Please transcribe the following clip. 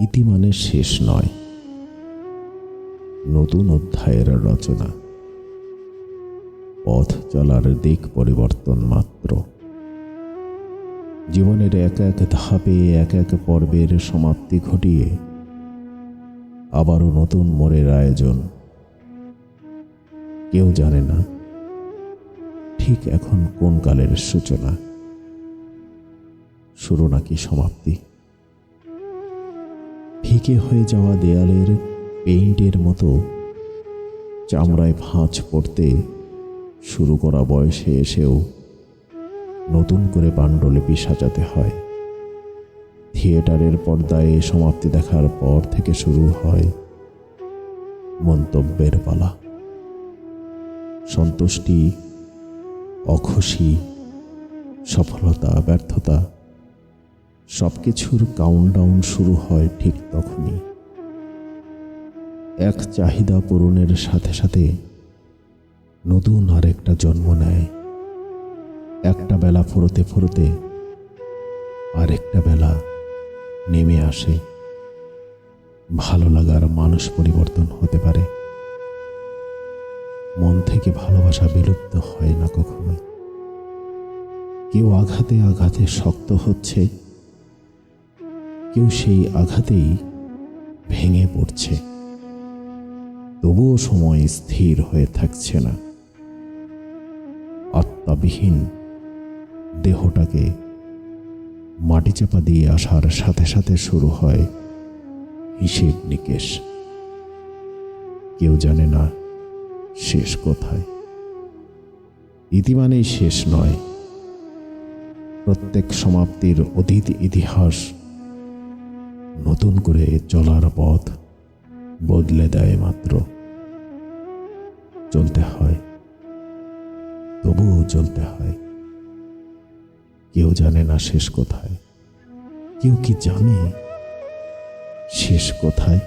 ইতি মানে শেষ নয়। নতুন অধ্যায়ের রচনা। পথ চলার দিক পরিবর্তন মাত্র। জীবনের এক এক ধাপে এক এক পর্বের সমাপ্তি ঘটিয়ে আবারও নতুন মোড়ের আয়োজন। কেউ জানে না ঠিক এখন কোন কালের সূচনা। শুরু নাকি সমাপ্তি? ফিকে হয়ে যাওয়া দেয়ালের পেইন্টের মতো চামড়ায় ভাঁজ পড়তে শুরু করা বয়সে এসেও নতুন করে পাণ্ডুলিপি সাজাতে হয়। থিয়েটারের পর্দায় সমাপ্তি দেখার পর থেকে শুরু হয় মন্তব্যের পালা। সন্তুষ্টি, অখুশি, সফলতা, ব্যর্থতা সব কিছুর কাউন্টডাউন শুরু হয় ঠিক তখনই। এক চাহিদা পূরণের সাথে সাথে নতুন আরেকটা জন্ম নেয়। একটা বেলা ফুরোতে ফুরোতে আরেকটা বেলা নেমে আসে। ভালো লাগার মানুষ পরিবর্তন হতে পারে। মন থেকে ভালোবাসা বিলুপ্ত হয় না কখনোই। কেউ আঘাতে আঘাতে শক্ত হচ্ছে। কেউ সেই আঘাতেই ভেঙে পড়ছে। তবুও সময় স্থির হয়ে থাকছে না। আত্মাবিহীন দেহটাকে মাটি চাপা দিয়ে আসার সাথে সাথে শুরু হয় হিসেব নিকেশ। কেউ জানে না শেষ কোথায়। ইতিমানেই শেষ নয়। প্রত্যেক সমাপ্তির অতীত ইতিহাস নতুন করে চলার পথ বদলে দেয় মাত্র। চলতে হয়। তবুও চলতে হয়। কেউ জানে না শেষ কোথায়। কেউ কি জানে শেষ কোথায়?